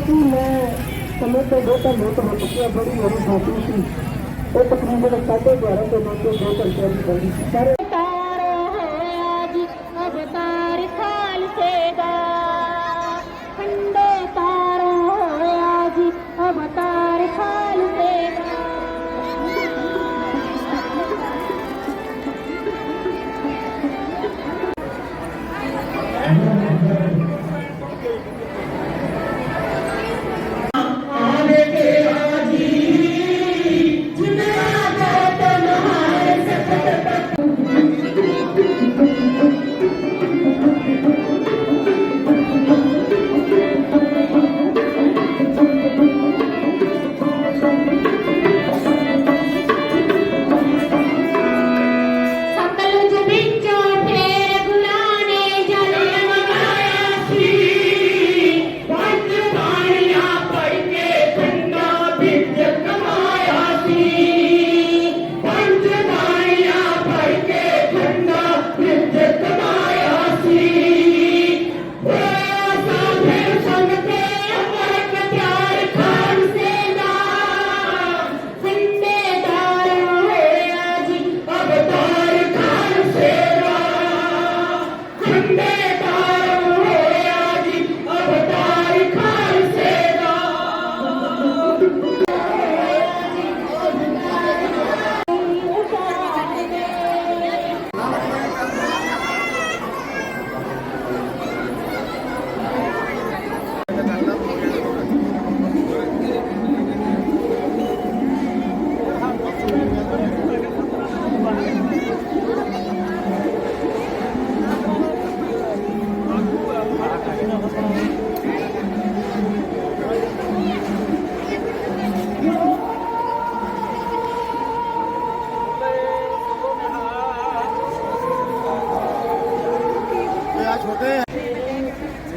ਕਿ ਮੈਂ ਸਮੇਂ ਤੋਂ ਬਹੁਤਾ ਲੇਟ ਹੋ ਚੁੱਕਿਆ ਬੜੀ ਮੇਰੀ ਸਾਥੀ ਸੀ। ਉਹ ਤਕਰੀਬਨ ਸਾਢੇ 11 ਤੋਂ ਲੈ ਕੇ 2 ਘੰਟੇ ਦੀ ਬੰਦੀ ਸੀ। ਸਾਰੇ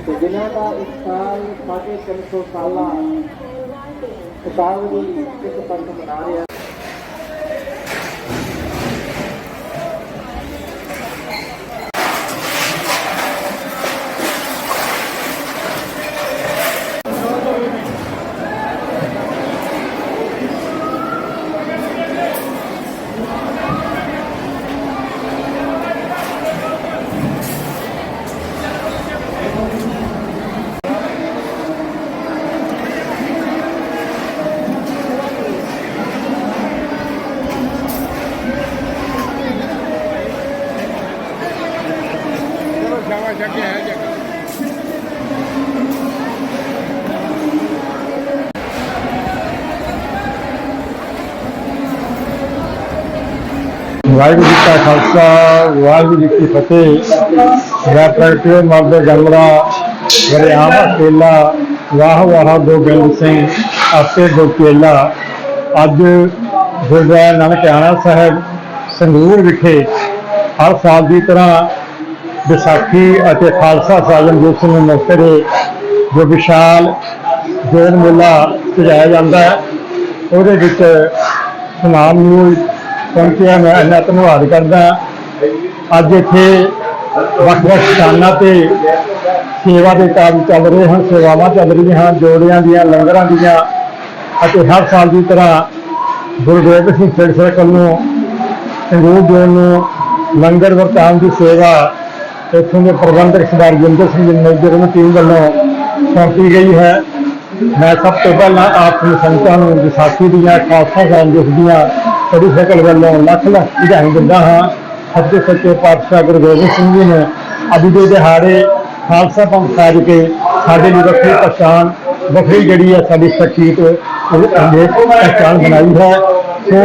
ਤੇ ਜਿਨ੍ਹਾਂ ਦਾ ਇੱਕ ਸਾਲ ਸਾਢੇ ਤਿੰਨ ਸੌ ਸਾਲਾ ਦੀ ਇਸ ਪੰਥ ਮਨਾ ਰਿਹਾ ਵਾਹਿਗੁਰੂ ਜੀ ਕਾ ਖਾਲਸਾ, ਵਾਹਿਗੁਰੂ ਜੀ ਕੀ ਫਤਿਹ। ਮੈਂ ਪ੍ਰਗਟਿਓ ਮਰਦ ਜਨਮਰਾ ਵਰਿਆਮ ਅਕੇਲਾ ਵਾਹ ਵਾਹ ਗੋਬਿੰਦ ਸਿੰਘ ਆਪੇ ਗੋਕੇਲਾ। ਅੱਜ ਗੁਰਦੁਆਰਾ ਨਾਨਕਿਆਣਾ ਸਾਹਿਬ, ਸੰਗਰੂਰ ਵਿਖੇ ਹਰ ਸਾਲ ਦੀ ਤਰ੍ਹਾਂ ਵਿਸਾਖੀ ਅਤੇ ਖਾਲਸਾ ਸਾਜਨ ਦਿਵਸ ਨੂੰ ਮੌਕੇ ਤੇ ਜੋ ਵਿਸ਼ਾਲ ਜੋੜ ਮੇਲਾ ਸਜਾਇਆ ਜਾਂਦਾ ਹੈ, ਉਹਦੇ ਵਿੱਚ ਸਮਾਨ ਨੂੰ ਪਹੁੰਚਿਆ ਮੈਂ ਇੰਨਾ ਧੰਨਵਾਦ ਕਰਦਾ ਅੱਜ ਇੱਥੇ ਵੱਖ-ਵੱਖ ਸਥਾਨਾਂ ਤੇ ਸੇਵਾ ਦੇ ਕਾਰਜ ਚੱਲ ਰਹੇ ਹਨ, ਸੇਵਾਵਾਂ ਚੱਲ ਰਹੀਆਂ ਹਨ, ਜੋੜਿਆਂ ਦੀਆਂ, ਲੰਗਰਾਂ ਦੀਆਂ ਅਤੇ ਹਰ ਸਾਲ ਦੀ ਤਰ੍ਹਾਂ ਗੁਰੂ ਗੋਬਿੰਦ ਸਿੰਘ ਸਿੱਖ ਸਰਕਲ ਨੂੰ ਸੰਗਰੂਰ ਜੋਨ ਨੂੰ ਲੰਗਰ ਵਰਤਾਉਣ ਦੀ ਸੇਵਾ ਇੱਥੋਂ ਦੇ ਪ੍ਰਬੰਧਕ ਸਰਦਾਰ ਗੁਰਿੰਦਰ ਸਿੰਘ ਜੀ ਨੂੰ ਟੀਮ ਵੱਲੋਂ ਸੌਂਪੀ ਗਈ ਹੈ। ਮੈਂ ਸਭ ਤੋਂ ਪਹਿਲਾਂ ਆਪ ਨੂੰ ਸੰਗਤਾਂ ਨੂੰ, ਵਿਸਾਖੀ ਦੀਆਂ, ਖਾਲਸਾ ਸਾਹਿਬ ਦਿਵਸ ਦੀਆਂ ਬੜੀ ਸਕਲ ਵੱਲੋਂ ਲੱਖ ਲੱਖ ਵਧਾਈ ਦਿੰਦਾ ਹਾਂ। ਸੱਚੇ ਸੱਚੇ ਪਾਤਸ਼ਾਹ ਗੁਰੂ ਗੋਬਿੰਦ ਸਿੰਘ ਜੀ ਨੇ ਅੱਜ ਦੇ ਦਿਹਾੜੇ ਖਾਲਸਾ ਪੰਥ ਸਾਜ ਕੇ ਸਾਡੇ ਲਈ ਵੱਖਰੀ ਪਛਾਣ, ਵੱਖਰੀ ਜਿਹੜੀ ਹੈ ਸਾਡੀ ਸਖੀਤ ਉਹ ਅਨੇਕ ਬਣਾਈ ਹੈ। ਸੋ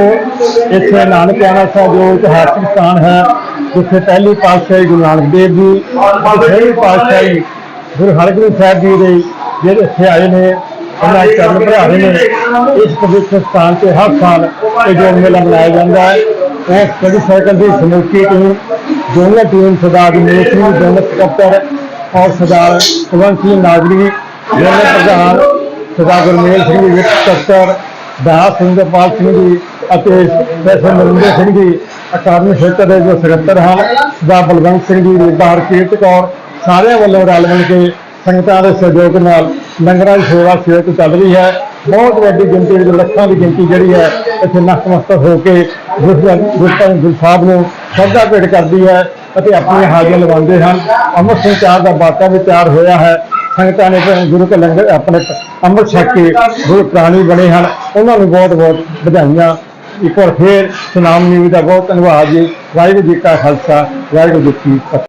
ਇੱਥੇ ਨਾਨਕਿਆਣਾ ਸਾਹਿਬ ਜੋ ਇਤਿਹਾਸਕ ਸਥਾਨ ਹੈ, ਜਿੱਥੇ ਪਹਿਲੀ ਪਾਤਸ਼ਾਹੀ ਗੁਰੂ ਨਾਨਕ ਦੇਵ ਜੀ ਦਸਵੀਂ ਪਾਤਸ਼ਾਹੀ ਗੁਰੂ ਹਰਗੋਬਿੰਦ ਸਾਹਿਬ ਜੀ ਦੇ ਜਿਹੜੇ ਇੱਥੇ ਆਏ ਨੇ, ਉਹਨਾਂ ਦੇ ਚਰਨ ਭਰਾਰੇ ਨੇ, ਇਸ ਪਵਿੱਤਰ ਸਥਾਨ ਤੇ ਹਰ ਸਾਲ ਇਹ ਜੋ ਮੇਲਾ ਮਨਾਇਆ ਜਾਂਦਾ ਹੈ। ਉਹ ਸਟੱਡੀ ਸਰਕਲ ਦੀ ਸਮੁੱਚੀ ਟੀਮ, ਦੋਨਾਂ ਟੀਮ ਸਰਦਾਰ ਜਮੇਸ਼ ਸਿੰਘ ਦੋਨੋਂ ਸਕੱਤਰ ਔਰ ਸਰਦਾਰ ਕੁਲਵੰਤ ਸਿੰਘ ਨਾਗਰੀ ਦੋਨੋਂ ਪ੍ਰਧਾਨ ਸਰਦਾਰ ਗੁਰਮੇਲ ਸਿੰਘ ਜੀ ਸਕੱਤਰ ਦਾਸ ਸਿੰਘਪਾਲ ਸਿੰਘ ਜੀ ਅਤੇ ਪ੍ਰੋਫੈਸਰ ਨਰਿੰਦਰ ਸਿੰਘ ਜੀ, ਅਕਾਦਮਿਕ ਖੇਤਰ ਦੇ ਜੋ ਸਕੱਤਰ ਹਨ ਸਰਦਾਰ ਬਲਵੰਤ ਸਿੰਘ ਜੀ ਬਾਹਰ ਕੀਰਤ ਕੌਰ, ਸਾਰਿਆਂ ਵੱਲੋਂ ਰਲ ਮਿਲ ਕੇ ਸੰਗਤਾਂ ਦੇ ਸਹਿਯੋਗ ਨਾਲ ਲੰਗਰਾਂ ਦੀ ਸੇਵਾ ਸਵੇਰ ਤੋਂ ਚੱਲ ਰਹੀ ਹੈ। ਬਹੁਤ ਵੱਡੀ ਗਿਣਤੀ ਵਿੱਚ ਲੱਖਾਂ ਦੀ ਗਿਣਤੀ ਜਿਹੜੀ ਹੈ, ਇੱਥੇ ਨਤਮਸਤਕ ਹੋ ਕੇ ਗੁਰਦੁਆਰਾ ਗੁਰੂ ਸਾਹਿਬ ਨੂੰ ਸ਼ਰਧਾ ਭੇਟ ਕਰਦੀ ਹੈ ਅਤੇ ਆਪਣੀਆਂ ਹਾਜ਼ਰੀਆਂ ਲਵਾਉਂਦੇ ਹਨ। ਅੰਮ੍ਰਿਤ ਸੰਚਾਰ ਦਾ ਬਾਟਾ ਵੀ ਤਿਆਰ ਹੋਇਆ ਹੈ। ਸੰਗਤਾਂ ਨੇ ਗੁਰੂ ਕੇ ਲੰਗਰ ਆਪਣੇ ਅੰਮ੍ਰਿਤ ਛਕ ਕੇ ਗੁਰੂ ਪ੍ਰਾਣੀ ਬਣੇ ਹਨ। ਉਹਨਾਂ ਨੂੰ ਬਹੁਤ ਬਹੁਤ ਵਧਾਈਆਂ। ਇੱਕ ਵਾਰ ਫੇਰ ਸੁਨਾਮ ਨਿਊਜ਼ ਦਾ ਬਹੁਤ ਧੰਨਵਾਦ ਜੀ। ਵਾਹਿਗੁਰੂ ਜੀ ਕਾ ਖਾਲਸਾ, ਵਾਹਿਗੁਰੂ ਜੀ ਕੀ ਫਤਿਹ।